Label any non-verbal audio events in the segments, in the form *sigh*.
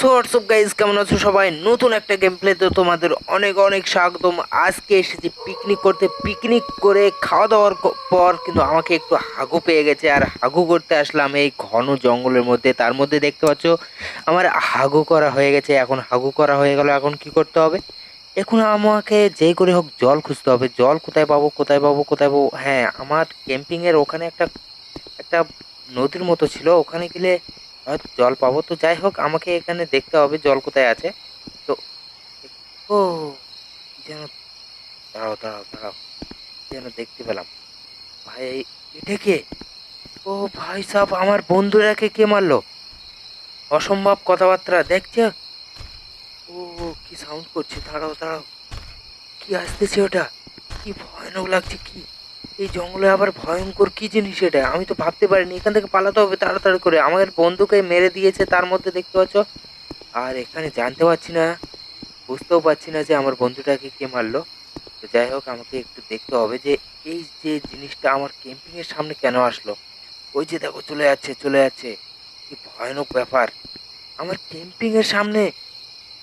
So WhatsApp guys কেমন আছো সবাই? নতুন একটা গেম প্লেতে তোমাদের অনেক অনেক স্বাগতম। আজকে এসেছি পিকনিক করতে। পিকনিক করে খাওয়া দাওয়ার পর কিন্তু আমাকে একটু হাগু পেয়ে গেছে। আর হাগু করতে আসলাম এই ঘন জঙ্গলের মধ্যে। তার মধ্যে দেখতে পাচ্ছ, আমার হাগু করা হয়ে গেছে। এখন হাগু করা হয়ে গেল। এখন কি করতে হবে? এখন আমাকে যে করে হোক জল খুঁজতে হবে। জল কোথায় পাবো কোথায় পাবো কোথায় পাবো? হ্যাঁ আমার ক্যাম্পিংয়ের ওখানে একটা একটা নদীর মতো ছিল। ওখানে গেলে হয়তো জল পাবো। তো যাই হোক, আমাকে এখানে দেখতে হবে জল কোথায় আছে। তো ও, যেন দাঁড়াও দাঁড়াও দাঁড়াও। যেন দেখতে পেলাম। ভাই এটা কে? ও ভাই সাহ আমার বন্ধুরাকে কে মারলো? অসম্ভব কথাবার্তা, দেখছে? ও, কি সাউন্ড করছে? দাঁড়াও দাঁড়াও। কি আসতেছে ওটা? কি ভয়ানক লাগছে, কি এই জঙ্গলে আবার ভয়ঙ্কর কি জিনিস এটা? আমি তো ভাবতে পারিনি। এখান থেকে পালাতে হবে তাড়াতাড়ি করে। আমাদের বন্ধুকে মেরে দিয়েছে, তার মধ্যে দেখতে পাচ্ছ? আর এখানে জানতে পারছি না, বুঝতেও পারছি না যে আমার বন্ধুটাকে কে মারলো। তো যাই হোক, আমাকে একটু দেখতে হবে যে এই যে জিনিসটা আমার ক্যাম্পিংয়ের সামনে কেন আসলো? ওই যে দেখো, চলে যাচ্ছে চলে যাচ্ছে। কি ভয়ানক ব্যাপার। আমার ক্যাম্পিংয়ের সামনে,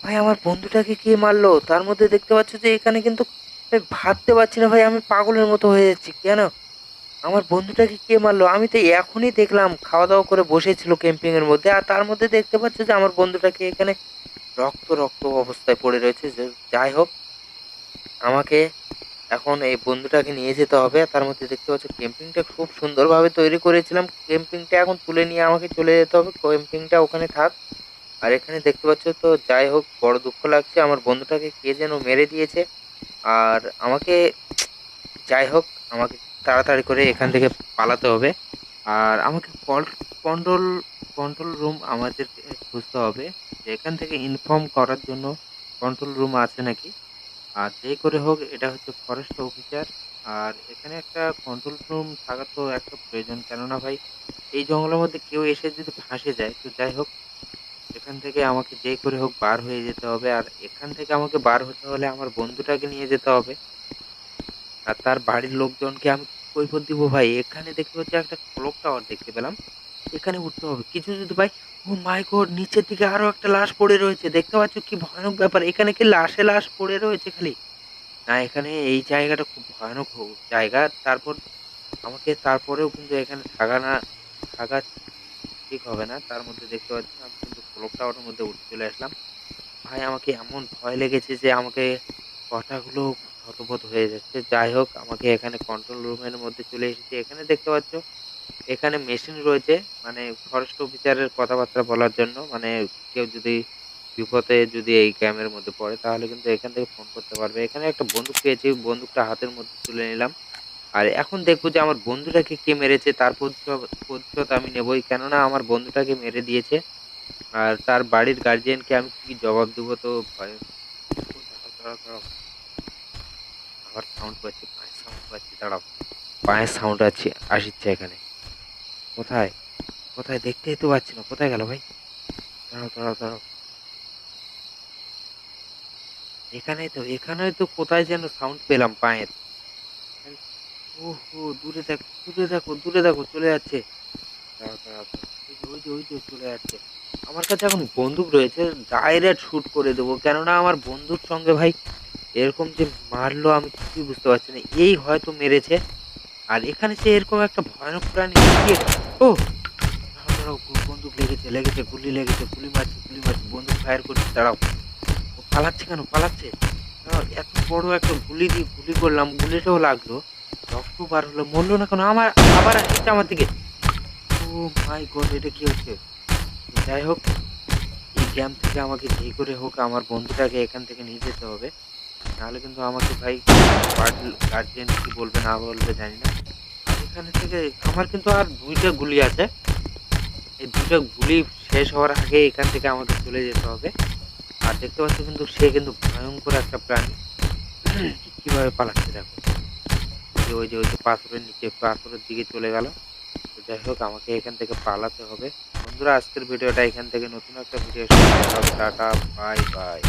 ভাই, আমার বন্ধুটাকে কে মারলো? তার মধ্যে দেখতে পাচ্ছ যে এখানে কিন্তু আমি ভাবতে পারছি না ভাই, আমি পাগলের মতো হয়ে যাচ্ছি, কেন? আমার বন্ধুটাকে কে মারলো? আমি তো এখনই দেখলাম খাওয়া দাওয়া করে বসেছিল ক্যাম্পিং এর মধ্যে, আর তার মধ্যে দেখতে পাচ্ছ যে আমার বন্ধুটাকে এখানে রক্ত রক্ত অবস্থায় পড়ে রয়েছে। যাই হোক, আমাকে এখন এই বন্ধুটাকে নিয়ে যেতে হবে তার মধ্যে দেখতে পাচ্ছ ক্যাম্পিংটা খুব সুন্দরভাবে তৈরি করেছিলাম। ক্যাম্পিংটা এখন তুলে নিয়ে আমাকে চলে যেতে হবে ক্যাম্পিংটা ওখানে থাক। আর এখানে দেখতে পাচ্ছ তো, যাই হোক, বড় দুঃখ লাগছে, আমার বন্ধুটাকে কে যেন মেরে দিয়েছে। আর আমাকে যাই হোক আমাকে তাড়াতাড়ি করে এখান থেকে পালাতে হবে। আর আমাকে কল কন্ট্রোল কন্ট্রোল রুম আমাদের খুঁজতে হবে। যে এখান থেকে ইনফর্ম করার জন্য কন্ট্রোল রুম আছে নাকি? আর যে করে হোক, এটা হচ্ছে ফরেস্ট অফিসার। আর এখানে একটা কন্ট্রোল রুম থাকা তো একটা প্রয়োজন। কেননা ভাই, এই জঙ্গলের মধ্যে কেউ এসে যদি ফাঁসে যায়, তো যাই হোক এখান থেকে আমাকে যে করে হোক বার হয়ে যেতে হবে। আর এখান থেকে আমাকে বার হতে হলে আমার বন্ধুটাকে নিয়ে যেতে হবে। আর তার বাড়ির লোকজনকে আমি কৈফত দিব ভাই। এখানে দেখতে পাচ্ছি একটা ক্লক টাওয়ার দেখতে পেলাম। এখানে উঠতে হবে। কিছু যদি ভাই, ও মাই গড নিচের দিকে আরও একটা লাশ পড়ে রয়েছে। দেখতে পাচ্ছ কি ভয়ানক ব্যাপার। এখানে কি লাশে লাশ পড়ে রয়েছে খালি? না, এখানে এই জায়গাটা খুব ভয়ানক জায়গা। তারপর আমাকে তারপরেও কিন্তু এখানে থাকা না থাকা ঠিক হবে না। তার মধ্যে দেখতে পাচ্ছি আমি ক্লক টাওয়ারের মধ্যে উঠে চলে আসলাম। ভাই, আমাকে এমন ভয় লেগেছে যে আমাকে কথাগুলো হতপথ হয়ে যাচ্ছে। যাই হোক, আমাকে এখানে কন্ট্রোল রুমের মধ্যে চলে এসেছি। এখানে দেখতে পাচ্ছ, এখানে মেশিন রয়েছে মানে ফরেস্ট অফিসারের কথাবার্তা বলার জন্য। মানে কেউ যদি বিপদে যদি এই ক্যামের মধ্যে পড়ে, তাহলে কিন্তু এখান থেকে ফোন করতে পারবে। এখানে একটা বন্দুক পেয়েছি, বন্দুকটা হাতের মধ্যে তুলে নিলাম। আর এখন দেখব যে আমার বন্ধুটাকে কে মেরেছে, তার প্রতিশোধ আমি নেবই। কেননা আমার বন্ধুটাকে মেরে দিয়েছে। আর তার বাড়ির গার্জিয়ানকে আমি কি জবাব দেবো তো ভয়। আবার সাউন্ড পাচ্ছি, পায়ের সাউন্ড পাচ্ছি, দাঁড়াও। পায়ের সাউন্ড আছে এখানে। কোথায়? কোথায়? তো পাচ্ছি না। কোথায় গেল ভাই? দাঁড়াও দাঁড়াও দাঁড়াও। এখানে তো এখানে তো কোথায় যেন সাউন্ড পেলাম পায়ের। ওহো দূরে দেখো দূরে দেখো দূরে দেখো, চলে যাচ্ছে। দাঁড়াও দাঁড়াও। ওই যে ওই যে চলে যাচ্ছে আমার কাছে এখন বন্দুক রয়েছে ডাইরেক্ট শুট করে দেবো। কেননা আমার বন্ধুর সঙ্গে ভাই এরকম যে মারলো, আমি কিছুই বুঝতে পারছি না। এই হয়তো মেরেছে। আর এখানে সে এরকম একটা ভয়ানক প্রাণী ও! বন্দুক লেগেছে লেগেছে, গুলি লেগেছে, গুলি মারছে গুলি মারছে, বন্দুক ফায়ার করছে, দাঁড়াও। ও পালাচ্ছে কেন? পালাচ্ছে? এত বড় একটা গুলি দিয়ে গুলি করলাম, গুলিটাও লাগল। রক্ত বার হলো, মরলো না কেন? আমার আবার আসছে আমার দিকে। মাই গড এটা কি হচ্ছে? যাই হোক, এই গ্যাম থেকে আমাকে যে করে হোক, আমার বন্ধুটাকে এখান থেকে নিয়ে যেতে হবে। নাহলে কিন্তু আমাকে ভাই গার্জিয়ান কি বলবে, না বলবে জানি না। এখানে থেকে আমার কিন্তু আর দুইটা গুলি আছে। এই দুইটা গুলি শেষ হওয়ার আগে এখান থেকে আমাকে চলে যেতে হবে। আর দেখতে পাচ্ছি কিন্তু সে কিন্তু ভয়ঙ্কর একটা প্রাণী। *clears throat* কীভাবে পালাচ্ছে দেখো। ওই যে ওই যে পাথরের নিচে, পাথরের দিকে চলে গেল। যাই হোক, আমাকে এখান থেকে পালাতে হবে। বন্ধুরা, আজকের ভিডিওটা এখান থেকে। নতুন একটা ভিডিও টাটা, বাই বাই।